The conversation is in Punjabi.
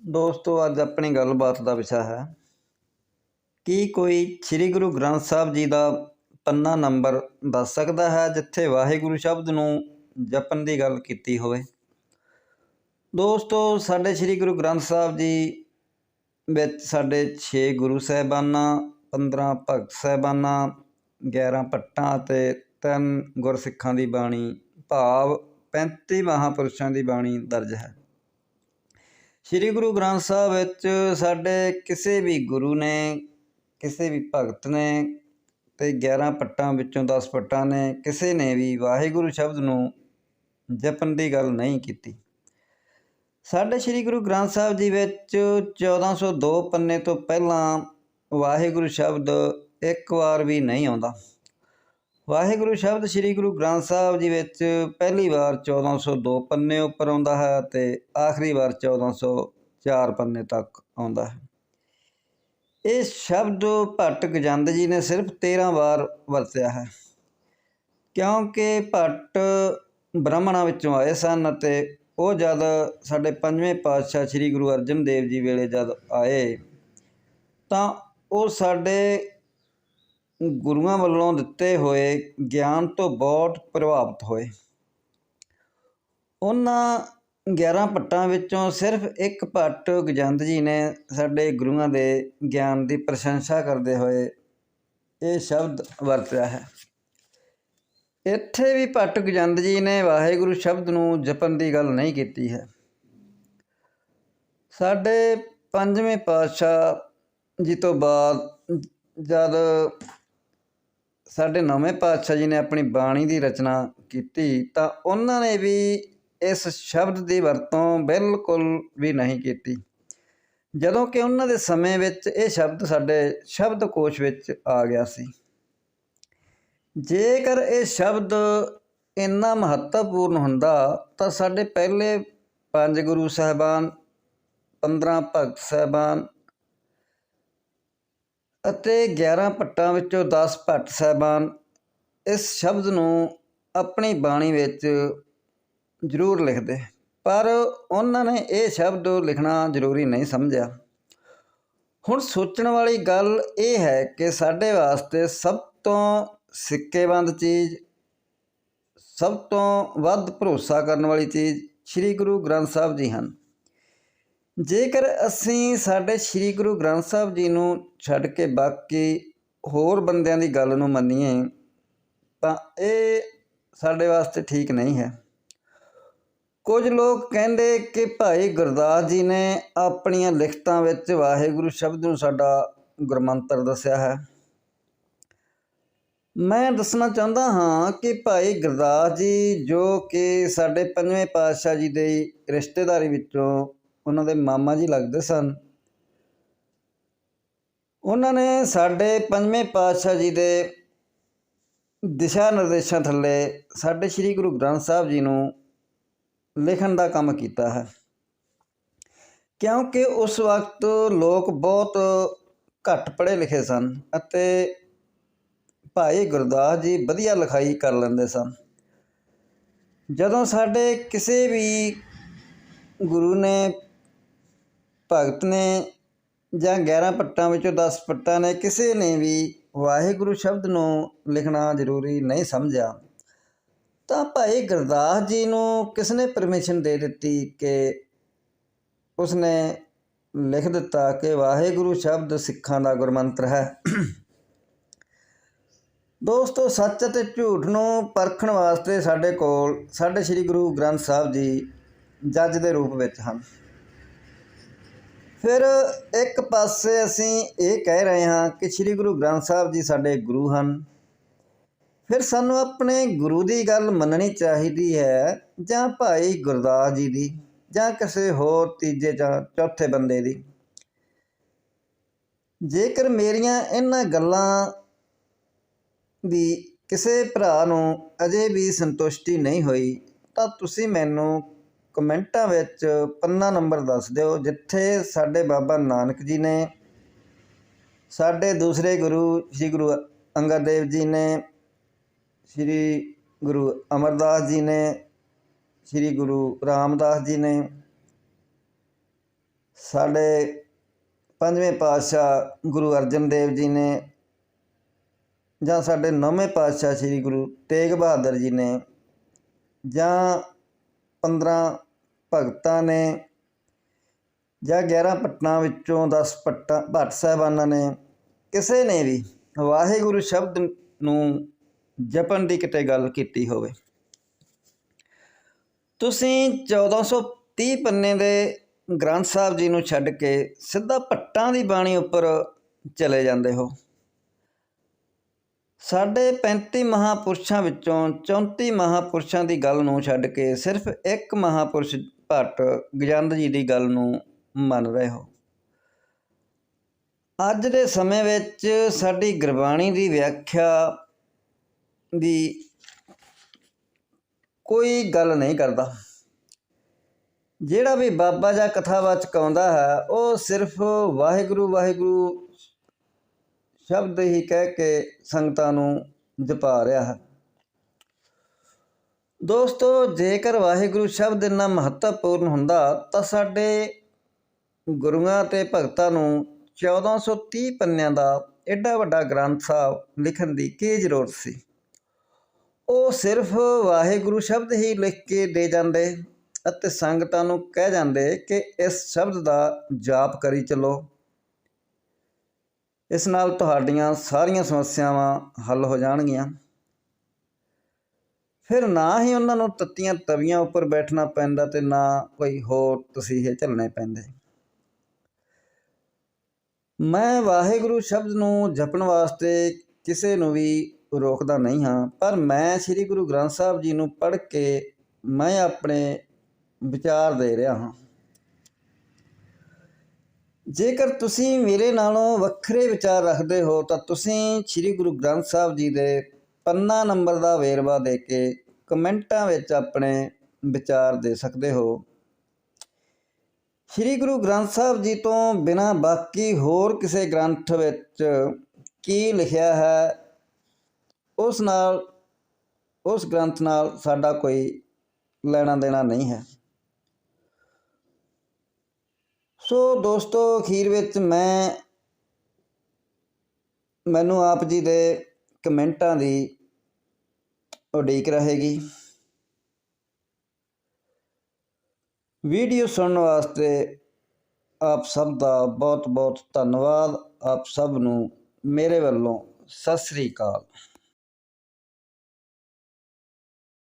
ਦੋਸਤੋ, ਅੱਜ ਆਪਣੀ ਗੱਲਬਾਤ ਦਾ ਵਿਸ਼ਾ ਹੈ ਕੀ ਕੋਈ ਸ੍ਰੀ ਗੁਰੂ ਗ੍ਰੰਥ ਸਾਹਿਬ ਜੀ ਦਾ ਪੰਨਾ ਨੰਬਰ ਦੱਸ ਸਕਦਾ ਹੈ, ਜਿੱਥੇ ਵਾਹਿਗੁਰੂ ਸ਼ਬਦ ਨੂੰ ਜਪਣ ਦੀ ਗੱਲ ਕੀਤੀ ਹੋਵੇ। ਦੋਸਤੋ, ਸਾਡੇ ਸ੍ਰੀ ਗੁਰੂ ਗ੍ਰੰਥ ਸਾਹਿਬ ਜੀ ਵਿੱਚ ਸਾਡੇ 6 ਗੁਰੂ ਸਾਹਿਬਾਨਾਂ 15 ਭਗਤ ਸਾਹਿਬਾਨਾਂ 11 ਭੱਟਾਂ ਅਤੇ ਤਿੰਨ ਗੁਰਸਿੱਖਾਂ ਦੀ ਬਾਣੀ, ਭਾਵ 35 ਮਹਾਪੁਰਸ਼ਾਂ ਦੀ ਬਾਣੀ ਦਰਜ ਹੈ। ਸ੍ਰੀ ਗੁਰੂ ਗ੍ਰੰਥ ਸਾਹਿਬ ਵਿੱਚ ਸਾਡੇ ਕਿਸੇ ਵੀ ਗੁਰੂ ਨੇ, ਕਿਸੇ ਵੀ ਭਗਤ ਨੇ ਤੇ 11 ਪੱਟਾਂ ਵਿੱਚੋਂ 10 ਪੱਟਾਂ ਨੇ ਕਿਸੇ ਨੇ ਵੀ ਵਾਹਿਗੁਰੂ ਸ਼ਬਦ ਨੂੰ ਜਪਣ ਦੀ ਗੱਲ ਨਹੀਂ ਕੀਤੀ। ਸਾਡੇ ਸ੍ਰੀ ਗੁਰੂ ਗ੍ਰੰਥ ਸਾਹਿਬ ਜੀ ਵਿੱਚ 1402 ਪੰਨੇ ਤੋਂ ਪਹਿਲਾਂ ਵਾਹਿਗੁਰੂ ਸ਼ਬਦ ਇੱਕ ਵਾਰ ਵੀ ਨਹੀਂ ਆਉਂਦਾ। ਵਾਹਿਗੁਰੂ ਸ਼ਬਦ ਸ੍ਰੀ ਗੁਰੂ ਗ੍ਰੰਥ ਸਾਹਿਬ ਜੀ ਵਿੱਚ ਪਹਿਲੀ ਵਾਰ 1402 ਪੰਨੇ ਉੱਪਰ ਆਉਂਦਾ ਹੈ ਤੇ ਆਖਰੀ ਵਾਰ 1404 ਪੰਨੇ ਤੱਕ ਆਉਂਦਾ ਹੈ। ਇਹ ਸ਼ਬਦ ਭੱਟ ਗਜੰਦ ਜੀ ਨੇ ਸਿਰਫ 13 ਵਾਰ ਵਰਤਿਆ ਹੈ। ਕਿਉਂਕਿ ਭੱਟ ਬ੍ਰਾਹਮਣਾਂ ਵਿੱਚੋਂ ਆਏ ਸਨ ਅਤੇ ਉਹ ਜਦ ਸਾਡੇ ਪੰਜਵੇਂ ਪਾਤਸ਼ਾਹ ਸ੍ਰੀ ਗੁਰੂ ਅਰਜਨ ਦੇਵ ਜੀ ਵੇਲੇ ਜਦ ਆਏ ਤਾਂ ਉਹ ਸਾਡੇ ਗੁਰੂਆਂ ਵੱਲੋਂ ਦਿੱਤੇ ਹੋਏ ਗਿਆਨ ਤੋਂ ਬਹੁਤ ਪ੍ਰਭਾਵਿਤ ਹੋਏ। ਉਹਨਾਂ 11 ਪੱਟਾਂ ਵਿੱਚੋਂ ਸਿਰਫ ਇੱਕ ਪੱਟ ਗਜੰਦ ਜੀ ਨੇ ਸਾਡੇ ਗੁਰੂਆਂ ਦੇ ਗਿਆਨ ਦੀ ਪ੍ਰਸ਼ੰਸਾ ਕਰਦੇ ਹੋਏ ਇਹ ਸ਼ਬਦ ਵਰਤਿਆ ਹੈ। ਇੱਥੇ ਵੀ ਭੱਟ ਗਜੰਦ ਜੀ ਨੇ ਵਾਹਿਗੁਰੂ ਸ਼ਬਦ ਨੂੰ ਜਪਣ ਦੀ ਗੱਲ ਨਹੀਂ ਕੀਤੀ ਹੈ। ਸਾਡੇ ਪੰਜਵੇਂ ਪਾਤਸ਼ਾਹ ਜੀ ਤੋਂ ਬਾਅਦ ਜਦ ਸਾਡੇ ਨਵੇਂ ਪਾਤਸ਼ਾਹ ਜੀ ਨੇ ਆਪਣੀ ਬਾਣੀ ਦੀ ਰਚਨਾ ਕੀਤੀ ਤਾਂ ਉਹਨਾਂ ਨੇ ਵੀ ਇਸ ਸ਼ਬਦ ਦੀ ਵਰਤੋਂ ਬਿਲਕੁਲ ਵੀ ਨਹੀਂ ਕੀਤੀ। ਜਦੋਂ ਕਿ ਉਹਨਾਂ ਦੇ ਸਮੇਂ ਵਿੱਚ ਇਹ ਸ਼ਬਦ ਸਾਡੇ ਸ਼ਬਦਕੋਸ਼ ਵਿੱਚ ਆ ਗਿਆ ਸੀ। ਜੇਕਰ ਇਹ ਸ਼ਬਦ ਇੰਨਾ ਮਹੱਤਵਪੂਰਨ ਹੁੰਦਾ ਤਾਂ ਸਾਡੇ ਪਹਿਲੇ ਪੰਜ ਗੁਰੂ ਸਾਹਿਬਾਨ 15 ਭਗਤ ਸਾਹਿਬਾਨ ਅਤੇ 11 ਭੱਟਾਂ ਵਿੱਚੋਂ 10 ਭੱਟ ਸਾਹਿਬਾਨ ਇਸ ਸ਼ਬਦ ਨੂੰ ਆਪਣੀ ਬਾਣੀ ਵਿੱਚ ਜ਼ਰੂਰ ਲਿਖਦੇ ਪਰ ਉਹਨਾਂ ਨੇ ਇਹ ਸ਼ਬਦ ਲਿਖਣਾ ਜ਼ਰੂਰੀ ਨਹੀਂ ਸਮਝਿਆ। ਹੁਣ ਸੋਚਣ ਵਾਲੀ ਗੱਲ ਇਹ ਹੈ ਕਿ ਸਾਡੇ ਵਾਸਤੇ ਸਭ ਤੋਂ ਸਿੱਕੇਬੰਦ ਚੀਜ਼, ਸਭ ਤੋਂ ਵੱਧ ਭਰੋਸਾ ਕਰਨ ਵਾਲੀ ਚੀਜ਼ ਸ੍ਰੀ ਗੁਰੂ ਗ੍ਰੰਥ ਸਾਹਿਬ ਜੀ ਹਨ। ਜੇਕਰ ਅਸੀਂ ਸਾਡੇ ਸ੍ਰੀ ਗੁਰੂ ਗ੍ਰੰਥ ਸਾਹਿਬ ਜੀ ਨੂੰ ਛੱਡ ਕੇ ਬਾਕੀ ਹੋਰ ਬੰਦਿਆਂ ਦੀ ਗੱਲ ਨੂੰ ਮੰਨੀਏ, ਤਾਂ ਇਹ ਸਾਡੇ ਵਾਸਤੇ ਠੀਕ ਨਹੀਂ ਹੈ। ਕੁਝ ਲੋਕ ਕਹਿੰਦੇ ਕਿ ਭਾਈ ਗੁਰਦਾਸ ਜੀ ਨੇ ਆਪਣੀਆਂ ਲਿਖਤਾਂ ਵਿੱਚ ਵਾਹਿਗੁਰੂ ਸ਼ਬਦ ਨੂੰ ਸਾਡਾ ਗੁਰਮੰਤਰ ਦੱਸਿਆ ਹੈ। ਮੈਂ ਦੱਸਣਾ ਚਾਹੁੰਦਾ ਹਾਂ ਕਿ ਭਾਈ ਗੁਰਦਾਸ ਜੀ ਜੋ ਕਿ ਸਾਡੇ ਪੰਜਵੇਂ ਪਾਤਸ਼ਾਹ ਜੀ ਦੇ ਰਿਸ਼ਤੇਦਾਰੀ ਵਿੱਚੋਂ ਉਹਨਾਂ ਦੇ ਮਾਮਾ ਜੀ ਲੱਗਦੇ ਸਨ। ਉਹਨਾਂ ਨੇ ਸਾਡੇ ਪੰਜਵੇਂ ਪਾਤਸ਼ਾਹ ਜੀ ਦੇ ਦਿਸ਼ਾ ਨਿਰਦੇਸ਼ਾਂ ਥੱਲੇ ਸਾਡੇ ਸ੍ਰੀ ਗੁਰੂ ਗ੍ਰੰਥ ਸਾਹਿਬ ਜੀ ਨੂੰ ਲਿਖਣ ਦਾ ਕੰਮ ਕੀਤਾ ਹੈ। ਕਿਉਂਕਿ ਉਸ ਵਕਤ ਲੋਕ ਬਹੁਤ ਘੱਟ ਪੜ੍ਹੇ ਲਿਖੇ ਸਨ ਅਤੇ ਭਾਈ ਗੁਰਦਾਸ ਜੀ ਵਧੀਆ ਲਿਖਾਈ ਕਰ ਲੈਂਦੇ ਸਨ। ਜਦੋਂ ਸਾਡੇ ਕਿਸੇ ਵੀ ਗੁਰੂ ਨੇ ਭਗਤ ਨੇ ਜਾਂ 11 ਪੱਟਾਂ ਵਿੱਚੋਂ 10 ਪੱਟਾਂ ਨੇ ਕਿਸੇ ਨੇ ਵੀ ਵਾਹਿਗੁਰੂ ਸ਼ਬਦ ਨੂੰ ਲਿਖਣਾ ਜ਼ਰੂਰੀ ਨਹੀਂ ਸਮਝਿਆ। ਤਾਂ ਭਾਈ ਗੁਰਦਾਸ ਜੀ ਨੂੰ ਕਿਸ ਨੇ ਪਰਮਿਸ਼ਨ ਦੇ ਦਿੱਤੀ ਕਿ ਉਸਨੇ ਲਿਖ ਦਿੱਤਾ ਕਿ ਵਾਹਿਗੁਰੂ ਸ਼ਬਦ ਸਿੱਖਾਂ ਦਾ ਗੁਰਮੰਤਰ ਹੈ? ਦੋਸਤੋ, ਸੱਚ ਅਤੇ ਝੂਠ ਨੂੰ ਪਰਖਣ ਵਾਸਤੇ ਸਾਡੇ ਕੋਲ ਸਾਡੇ ਸ੍ਰੀ ਗੁਰੂ ਗ੍ਰੰਥ ਸਾਹਿਬ ਜੀ ਜੱਜ ਦੇ ਰੂਪ ਵਿੱਚ ਹਨ। ਫਿਰ ਇੱਕ ਪਾਸੇ ਅਸੀਂ ਇਹ ਕਹਿ ਰਹੇ ਹਾਂ ਕਿ ਸ੍ਰੀ ਗੁਰੂ ਗ੍ਰੰਥ ਸਾਹਿਬ ਜੀ ਸਾਡੇ ਗੁਰੂ ਹਨ। ਫਿਰ ਸਾਨੂੰ ਆਪਣੇ ਗੁਰੂ ਦੀ ਗੱਲ ਮੰਨਣੀ ਚਾਹੀਦੀ ਹੈ ਜਾਂ ਭਾਈ ਗੁਰਦਾਸ ਜੀ ਦੀ ਜਾਂ ਕਿਸੇ ਹੋਰ ਤੀਜੇ ਜਾਂ ਚੌਥੇ ਬੰਦੇ ਦੀ। ਜੇਕਰ ਮੇਰੀਆਂ ਇਹਨਾਂ ਗੱਲਾਂ ਦੀ ਕਿਸੇ ਭਰਾ ਨੂੰ ਅਜੇ ਵੀ ਸੰਤੁਸ਼ਟੀ ਨਹੀਂ ਹੋਈ, ਤਾਂ ਤੁਸੀਂ ਮੈਨੂੰ ਕਮੈਂਟਾਂ ਵਿੱਚ ਪੰਨਾ ਨੰਬਰ ਦੱਸ ਦਿਓ, ਜਿੱਥੇ ਸਾਡੇ ਬਾਬਾ ਨਾਨਕ ਜੀ ਨੇ, ਸਾਡੇ ਦੂਸਰੇ ਗੁਰੂ ਸ੍ਰੀ ਗੁਰੂ ਅੰਗਦ ਦੇਵ ਜੀ ਨੇ, ਸ੍ਰੀ ਗੁਰੂ ਅਮਰਦਾਸ ਜੀ ਨੇ, ਸ੍ਰੀ ਗੁਰੂ ਰਾਮਦਾਸ ਜੀ ਨੇ, ਸਾਡੇ ਪੰਜਵੇਂ ਪਾਤਸ਼ਾਹ ਗੁਰੂ ਅਰਜਨ ਦੇਵ ਜੀ ਨੇ, ਜਾਂ ਸਾਡੇ ਨੌਵੇਂ ਪਾਤਸ਼ਾਹ ਸ੍ਰੀ ਗੁਰੂ ਤੇਗ ਬਹਾਦਰ ਜੀ ਨੇ, ਜਾਂ 15 ਭਗਤਾਂ ਨੇ ਜਾਂ 11 ਪੱਟਾਂ ਵਿੱਚੋਂ 10 ਪੱਟਾਂ, ਭੱਟ ਸਾਹਿਬਾਨਾਂ ਨੇ ਕਿਸੇ ਨੇ ਵੀ ਵਾਹਿਗੁਰੂ ਸ਼ਬਦ ਨੂੰ ਜਪਣ ਦੀ ਕਿਤੇ ਗੱਲ ਕੀਤੀ ਹੋਵੇ। ਤੁਸੀਂ 1430 ਪੰਨੇ ਦੇ ਗ੍ਰੰਥ ਸਾਹਿਬ ਜੀ ਨੂੰ ਛੱਡ ਕੇ ਸਿੱਧਾ ਭੱਟਾਂ ਦੀ ਬਾਣੀ ਉੱਪਰ ਚਲੇ ਜਾਂਦੇ ਹੋ। ਸਾਡੇ 35 ਮਹਾਪੁਰਸ਼ਾਂ ਵਿੱਚੋਂ 34 ਮਹਾਪੁਰਸ਼ਾਂ ਦੀ ਗੱਲ ਨੂੰ ਛੱਡ ਕੇ ਸਿਰਫ ਇੱਕ ਮਹਾਪੁਰਸ਼ ਭੱਟ ਗਜੰਦ ਜੀ ਦੀ ਗੱਲ ਨੂੰ ਮੰਨ ਰਹੇ ਹੋ। ਅੱਜ ਦੇ ਸਮੇਂ ਵਿੱਚ ਸਾਡੀ ਗੁਰਬਾਣੀ ਦੀ ਵਿਆਖਿਆ ਦੀ ਕੋਈ ਗੱਲ ਨਹੀਂ ਕਰਦਾ। ਜਿਹੜਾ ਵੀ ਬਾਬਾ ਜਾਂ ਕਥਾਵਾਚਕ ਆਉਂਦਾ ਹੈ, ਉਹ ਸਿਰਫ ਵਾਹਿਗੁਰੂ ਵਾਹਿਗੁਰੂ ਸ਼ਬਦ ਹੀ ਕਹਿ ਕੇ ਸੰਗਤਾਂ ਨੂੰ ਜਪਾ ਰਿਹਾ ਹੈ। ਦੋਸਤੋ, ਜੇਕਰ ਵਾਹਿਗੁਰੂ ਸ਼ਬਦ ਇੰਨਾ ਮਹੱਤਵਪੂਰਨ ਹੁੰਦਾ, ਤਾਂ ਸਾਡੇ ਗੁਰੂਆਂ ਤੇ ਭਗਤਾਂ ਨੂੰ 1430 ਪੰਨਿਆਂ ਦਾ ਐਡਾ ਵੱਡਾ ਗ੍ਰੰਥ ਸਾਹਿਬ ਲਿਖਣ ਦੀ ਕੀ ਜ਼ਰੂਰਤ ਸੀ? ਉਹ ਸਿਰਫ ਵਾਹਿਗੁਰੂ ਸ਼ਬਦ ਹੀ ਲਿਖ ਕੇ ਦੇ ਜਾਂਦੇ ਅਤੇ ਸੰਗਤਾਂ ਨੂੰ ਕਹਿ ਜਾਂਦੇ ਕਿ ਇਸ ਸ਼ਬਦ ਦਾ ਜਾਪ ਕਰੀ ਚੱਲੋ। ਇਸ ਨਾਲ ਤੁਹਾਡੀਆਂ ਸਾਰੀਆਂ ਸਮੱਸਿਆਵਾਂ ਹੱਲ ਹੋ ਜਾਣਗੀਆਂ। ਫਿਰ ਨਾ ਹੀ ਉਹਨਾਂ ਨੂੰ ਤੱਤੀਆਂ ਤਵੀਆਂ ਉੱਪਰ ਬੈਠਣਾ ਪੈਂਦਾ ਤੇ ਨਾ ਕੋਈ ਹੋਰ ਤਸੀਹੇ ਝੱਲਣੇ ਪੈਂਦੇ। ਮੈਂ ਵਾਹਿਗੁਰੂ ਸ਼ਬਦ ਨੂੰ ਜਪਣ ਵਾਸਤੇ ਕਿਸੇ ਨੂੰ ਵੀ ਰੋਕਦਾ ਨਹੀਂ ਹਾਂ, ਪਰ ਮੈਂ ਸ੍ਰੀ ਗੁਰੂ ਗ੍ਰੰਥ ਸਾਹਿਬ ਜੀ ਨੂੰ ਪੜ੍ਹ ਕੇ ਮੈਂ ਆਪਣੇ ਵਿਚਾਰ ਦੇ ਰਿਹਾ ਹਾਂ। ਜੇਕਰ ਤੁਸੀਂ ਮੇਰੇ ਨਾਲੋਂ ਵੱਖਰੇ ਵਿਚਾਰ ਰੱਖਦੇ ਹੋ, ਤਾਂ ਤੁਸੀਂ ਸ੍ਰੀ ਗੁਰੂ ਗ੍ਰੰਥ ਸਾਹਿਬ ਜੀ ਦੇ ਪੰਨਾ ਨੰਬਰ ਦਾ ਵੇਰਵਾ ਦੇ ਕੇ ਕਮੈਂਟਾਂ ਵਿੱਚ ਆਪਣੇ ਵਿਚਾਰ ਦੇ ਸਕਦੇ ਹੋ। ਸ੍ਰੀ ਗੁਰੂ ਗ੍ਰੰਥ ਸਾਹਿਬ ਜੀ ਤੋਂ ਬਿਨਾ ਬਾਕੀ ਹੋਰ ਕਿਸੇ ਗ੍ਰੰਥ ਵਿੱਚ ਕੀ ਲਿਖਿਆ ਹੈ, ਉਸ ਨਾਲ, ਉਸ ਗ੍ਰੰਥ ਨਾਲ ਸਾਡਾ ਕੋਈ ਲੈਣਾ ਦੇਣਾ ਨਹੀਂ ਹੈ। ਸੋ ਦੋਸਤੋ, ਅਖੀਰ ਵਿੱਚ ਮੈਂ ਮੈਨੂੰ ਆਪ ਜੀ ਦੇ ਕਮੈਂਟਾਂ ਦੀ ਉਡੀਕ ਰਹੇਗੀ। ਵੀਡੀਓ ਸੁਣਨ ਵਾਸਤੇ ਆਪ ਸਭ ਦਾ ਬਹੁਤ ਬਹੁਤ ਧੰਨਵਾਦ। ਆਪ ਸਭ ਨੂੰ ਮੇਰੇ ਵੱਲੋਂ ਸਤਿ ਸ੍ਰੀ ਅਕਾਲ।